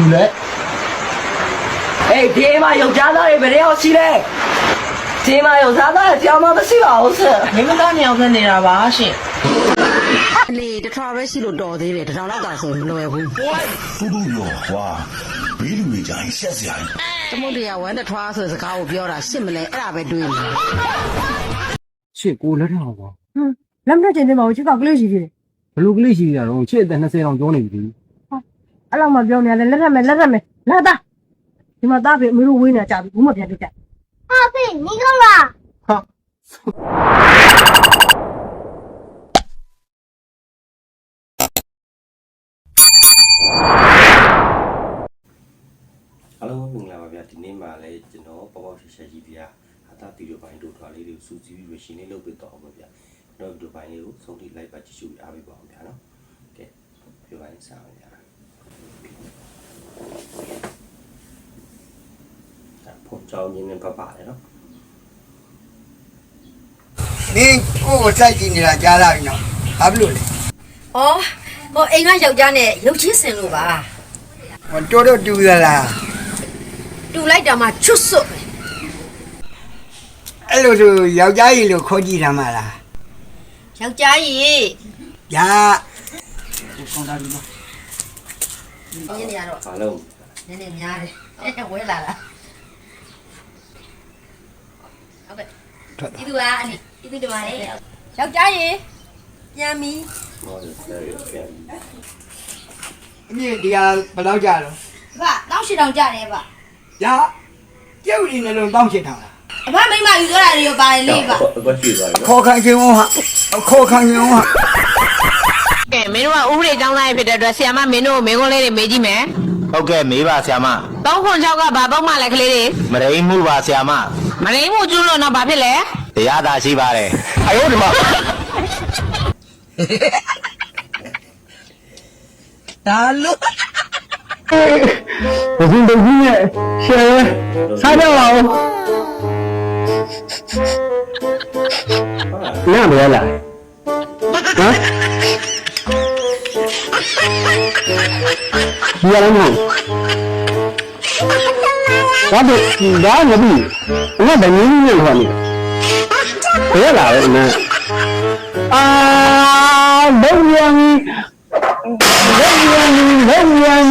သူလဲဟေးဒီမှာယောက်ျားသားတွေဘယ်ရောက်ရှိလဲဒီမှာယောက်ျားသားကြောင်မမရှိပါဘူးဆရာမိမသားနှစ်ယောက်နဲ့နေတာပါရှင်အလေတစ်ထောင်ပဲရှိလို့တော်သေးတယ်တစ်ထောင်လောက်တာဆိုရင်လွယ်ဘူးတူတူရောကွာဘေးလူတွေကြရင်ရှက်စရာကြီးသမုဒ္ဒရာဝမ်းတစ်ထွားဆိုတဲ့စကားကိုပြောတာရှစ်မလဲအဲ့ဒါပဲတွေးနေရှစ်ကိုလက်ထောက်ပါလက်မထက်ချင်တယ်မဟုတ်ချစ်ကကလေးရှိသေးတယ်ဘလူကလေးရှိရတော့ချစ်အသက်20တောင်ကျော်နေပြီ အဲ့လောက်မှပြောနေရတယ်လက်ထက်မယ်လက်ထက်မယ်လာသားဒီမှာသားပြီအမေတို့ဝေးနေကြပြီဘူးမပြန်ပြကြအားလုံးမင်္ဂလာပါဗျာဒီနေ့မှလည်းကျွန်တော်ပေါ့ပေါ့ရှက်ရှက်ကြီးဗျာအသာဗီဒီယိုပိုင်းတို့ထွာလေးတွေကိုစူးစီးပြီးရရှင်လေးလုပ်ပေးတော့အောင်ပါဗျာကျွန်တော်ဗီဒီယိုပိုင်းလေးကိုဆုံးထိလိုက်ပါကြည့်ရှုအားပေးပါအောင်ဗျာနော်ကဲဗီဒီယိုပိုင်းစအောင်ဗျာ ဒါပုံကြောင်းရင်းနဲ့ပတ်ပါတယ်နော်နင်းကိုယ်ကိုစိုက်ကြည့်နေတာကြားလာပြီနော်ဘာဖြစ်လို့လဲ။အော်ဟိုအိမ်ကယောက်ျားနဲ့ရုပ်ချင်းစင်လို့ပါဟောတော်တော်တူရလား။တူလိုက်တာမှချွတ်စွတ်ပဲအဲ့လိုဆိုယောက်ျားကြီးလို့ခေါ်ကြည့်တာမလား။ယောက်ျားကြီး ညာရင်း နေရတော့အားလုံးနည်းနည်းများတယ်။ဝဲလာလား။ဟုတ်ကဲ့။ဒီသူကအနိဒီသူဒီမှာလေ။ယောက်ျားကြီးပြန်ပြီမော်ဒယ်ဆယ်ရီပြန်အမြင့်တရားဘယ်တော့ကြာတော့။ဗျတောင်းရှိတောင်ကြတယ်ဗျညာကျုပ်ဒီနှလုံးတောင်းချင်တာလား။အဖမိမယူသွားတာတွေရောပါတယ်လေဗျအကွက်ရှိသွားပြီခေါ်ခံခြင်းဟာခေါ်ခံခြင်းဟာ ကဲမင်းတို့ကဥပဒေကျောင်းသားဖြစ်တဲ့အတွက်ဆီယမမင်းတို့ကိုမင်းကုန်းလေးတွေမေးကြည့်မယ်ဟုတ်ကဲ့မေးပါဆရာမ306ကဘာပုံမှလဲကလေးတွေမရိမှုပါဆရာမမရင်းမှုကျွလို့တော့ဘာဖြစ်လဲတရားသာရှိပါတယ်အယောဒီမှာဒါလို့ဘုရင်တကြီးနဲ့ရှယ်စားကြပါဦးနားမရ ဒီရမ်းမဟုတ်ဘာလို့ဒါငါပြီငါဗမင်းကြီးနဲ့ဟောနေဘယ်လာလဲနာအာဘယ်ရမ်းဘယ်ရမ်းဘယ်ရမ်း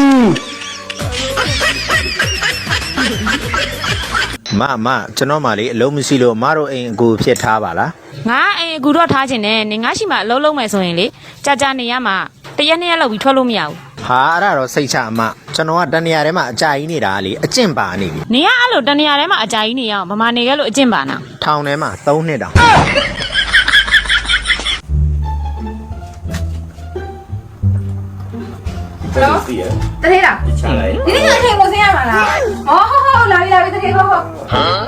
မမကျွန်တော်မှလေအလုံးမရှိလို့အမတို့အိမ်အကူဖြစ်ထားပါလားငါအိမ်အကူတော့ထားခြင်းနဲ့နေငါရှိမှအလုံးလုံးမယ်ဆိုရင်လေကြာကြာနေရမှာတရက်နှစ်ရက်လောက်ပြီးထွက်လို့မရဘူး ဟာအဲ့ဒါတော့စိတ်ချအမကျွန်တော်ကတနေရာထဲမှာအကြာကြီးနေတာလေအကျင့်ပါနေပြီနေရအဲ့လိုတနေရာထဲမှာအကြာကြီးနေရအောင်မမနေခဲ့လို့အကျင့်ပါနာထောင်ထဲမှာ3နှစ်တောင်ဘယ်လိုသိရတထေးလားဒီချလိုက်ဒီနေ့ကအချိန်ကိုဆင်းရမှာလားဟောဟောဟောလာပြီလာပြီတထေးဟောဟော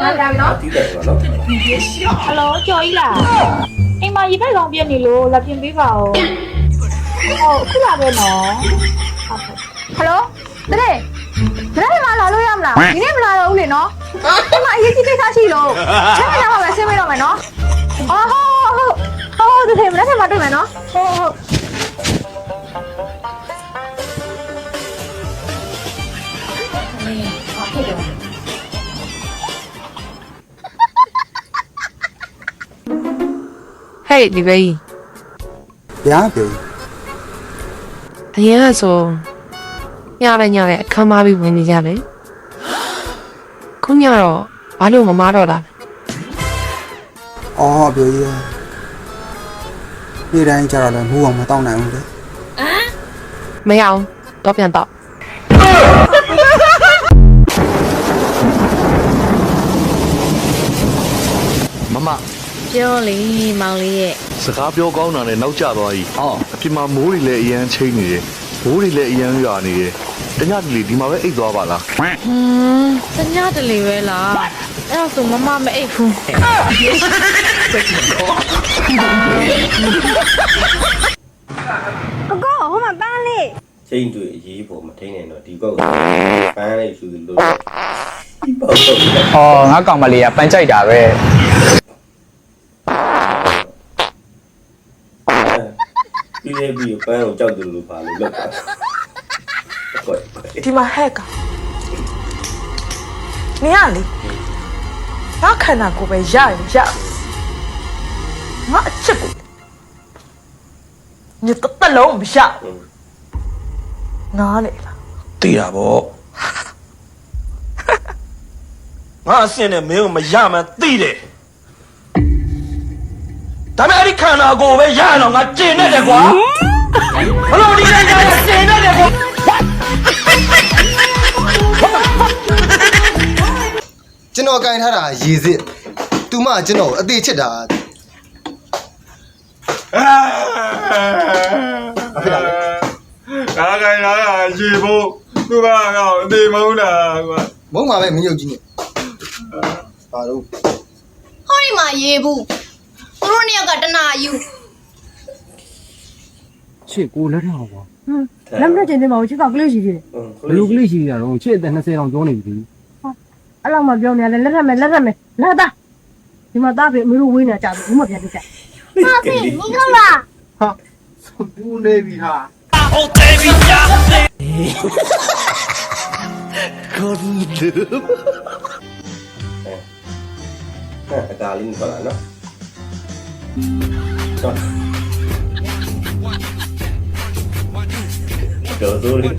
လာပြီလာပြီနော်တီးတယ်ပါနော်ဟယ်လိုကြော်ကြီးလားအိမ်မှာရေဖက်ကောင်ပြက်နေလို့လာပြင်ပေးပါဦး ဟုတ်ခုလာပဲနော်ဟယ်လိုတထေးတထေးမလာလို့ရမလားဒီနေ့မလာတော့ဘူးလေနော်ဒီမှာအရေးကြီးကိစ္စရှိလို့ချက်မရပါမယ်ဆင်းမတော့မယ်နော်အော်ဟောဟောဟောတထေးမနေ့ကမှတွေ့မယ်နော်ဟုတ်ဟုတ်ဟဲ့ဒီဘေးညာပြီ အရင်ကဆိုညလည်းညလည်းအခမ်းမပြီးဝင်နေကြတယ်ခုညတော့ဘာလို့မမတော့တာလဲအော်ပြောရနေ့တိုင်းကြတော့လည်းမူအောင်မတောင်းနိုင်ဘူးလေမရအောင်တော့ပြန်တော့မမ ပြောလေမောင်လေးရဲ့စကားပြောကောင်းတာနဲ့နောက်ကျသွားပြီဟောအပြင်မှာမိုးတွေလည်းအရန်ချိန်နေတယ်ဘိုးတွေလည်းအရန်ရွာနေတယ်တညတလီဒီမှာပဲအိတ်သွားပါလားဟမ်စညတလေပဲလားအဲ့ဒါဆိုမမမအိတ်ဘူးကိုကိုဟိုမှာပန်းလေးချိန်တွေ့အရေးပေါ်မထိန်နိုင်တော့ဒီကောက်ပန်းလေးရှူလို့ပေါ့ပေါ့အော်ငါကောင်မလေးကပန်းကြိုက်တာပဲ ပြီးလေပြီးပန်းကိုကြောက်တယ်လို့ပါလို့လောက်တာကိုယ်ဒီမှာဟက်ကနင်ကလေငါခန္ဓာကိုယ်ပဲရရင်ရငါအချစ်ကိုညတတလုံးမရနားလေလားသိတာဗောငါအစင်နဲ့မင်းကိုမရမှန်းသိတယ်ဒါပေမဲ့အဲ့ဒီခန္ဓာကိုယ်ပဲရရင်တော့ငါကျင်နေတယ်ကွာ ဘလို့ဒီတိုင်းကြရကျင်နေတယ်ကွာကျွန်တော်ကင်ထားတာရေစစ်သူမကျွန်တော်ကိုအသေးချစ်တာကားကိုင်းလာတာရေဖို့သူကငါ့ကိုအသေးမဟုတ်လားကွာမုံပါပဲမင်းရုပ်ကြီးနဲ့ပါတော့ဟောဒီမှာရေဘူးသူတို့နှစ်ယောက်ကတနာယူ ချစ်ကိုလက်ထအောင်ပါလက်မထကျင်နေမှာချစ်ကကလေးရှိသေးတယ်ဘယ်လိုကလေးရှိရတော့ချစ်အသက်20တောင်ကျော်နေပြီအဲ့လောက်မှပြောနေရတယ်လက်ထက်မယ်လက်ထက်မယ်လာတာဒီမှာသားပြီအမေတို့ဝေးနေကြတယ်ဘူးမပြန်ပြကြဟာဖေညီကောင်းလားဘူးနေပြီဟာအကာလေးနဲ့ပါလားနော် တော့တော့လေး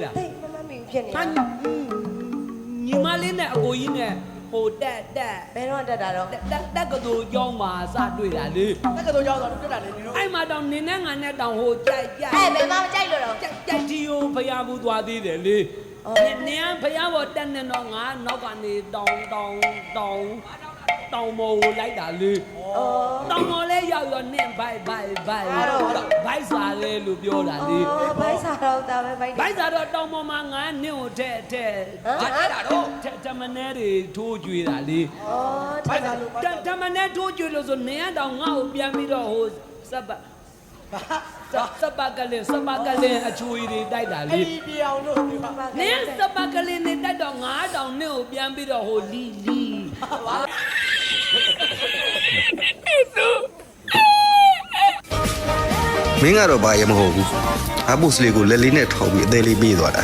မှတ်မိသေးလားမှတ်မိဖြစ်နေညီမလေးနဲ့အကိုကြီးနဲ့ဟိုတက်တက်ဘယ်တော့တက်တာတော့တက်တက်ကတူကျောင်းမှာစတွေ့တာလေတက်ကတူကျောင်းဆိုတော့တွေ့တာလေဒီလိုအဲ့မှာတောင်နင်းနဲ့ငါနဲ့တောင်ဟိုကြိုက်ကြိုက်အဲ့ဘယ်မှမကြိုက်လို့တော့ကြိုက်ကြိုက်တီကိုဖျားဘူးသွားသေးတယ်လေနင်းဖျားပေါ်တက်နေတော့ငါနောက်ကနေတောင်တောင်တောင်တောင်မော်ကိုလိုက်တာလေ တောင်မော်လဲရောက်ရောနင်းဘိုက်ဘိုက်ဘိုက်ဘိုက်စားလဲလို့ပြောတာလေဘိုက်စားတော့တာပဲဘိုက်ဘိုက်စားတော့တောင်မော်မှာငါနင်းကိုတဲ့တဲ့တဲ့တာတော့တမနဲတွေထိုးကြွေးတာလေဘိုက်စားလို့တမနဲထိုးကြွေးလို့ဆိုနင်းကတောင်ငါ့ကိုပြန်ပြီးတော့ဟိုစပ်ပါစပကလေးစပကလေးအချွေတွေတိုက်တာလေပြောင်လို့နင်းစပကလေးနဲ့တိုက်တော့ငါးတောင်နင်းကိုပြန်ပြီးတော့ဟိုလီလီ မင်းကတော့ဘာရမဟုတ်ဘူးအပုတ်လေးကိုလက်လေးနဲ့ထောက်ပြီးအသေးလေးပြေးသွားတာ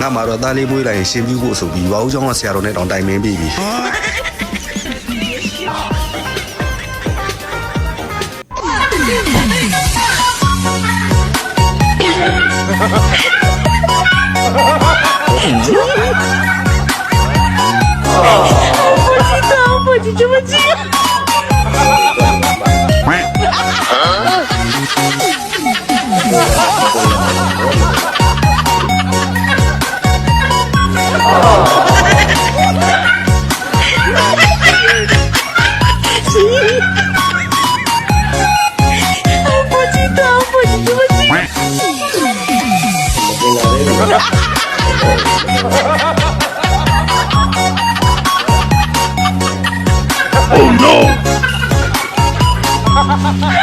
ငါမှတော့သားလေးမွေးလိုက်ရင်ရှင်ပြဖို့ဆိုပြီးဝါဦးချောင်းကဆရာတော်နဲ့တောင်တိုင်မင်းပြီးပြီနော Ha ha ha!